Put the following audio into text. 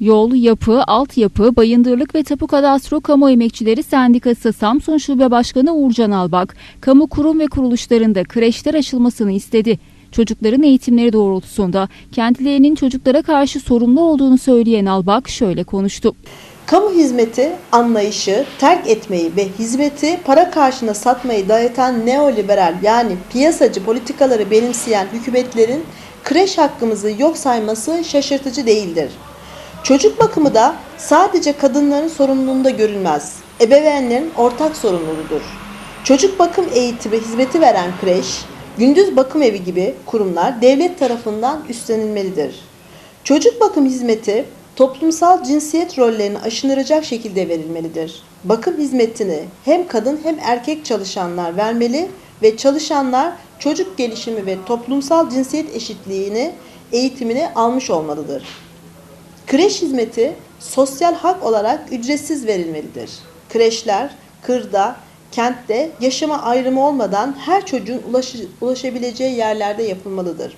Yol, yapı, altyapı, bayındırlık ve tapu kadastro kamu emekçileri sendikası Samsun Şube Başkanı Uğurcan Albak, kamu kurum ve kuruluşlarında kreşler açılmasını istedi. Çocukların eğitimleri doğrultusunda kendilerinin çocuklara karşı sorumlu olduğunu söyleyen Albak şöyle konuştu. Kamu hizmeti anlayışı terk etmeyi ve hizmeti para karşına satmayı dayatan neoliberal yani piyasacı politikaları benimseyen hükümetlerin kreş hakkımızı yok sayması şaşırtıcı değildir. Çocuk bakımı da sadece kadınların sorumluluğunda görülmez. Ebeveynlerin ortak sorumluluğudur. Çocuk bakım eğitimi hizmeti veren kreş, gündüz bakım evi gibi kurumlar devlet tarafından üstlenilmelidir. Çocuk bakım hizmeti toplumsal cinsiyet rollerini aşındıracak şekilde verilmelidir. Bakım hizmetini hem kadın hem erkek çalışanlar vermeli ve çalışanlar çocuk gelişimi ve toplumsal cinsiyet eşitliğini eğitimini almış olmalıdır. Kreş hizmeti sosyal hak olarak ücretsiz verilmelidir. Kreşler kırda, kentte yaşama ayrımı olmadan her çocuğun ulaşı- ulaşabileceği yerlerde yapılmalıdır.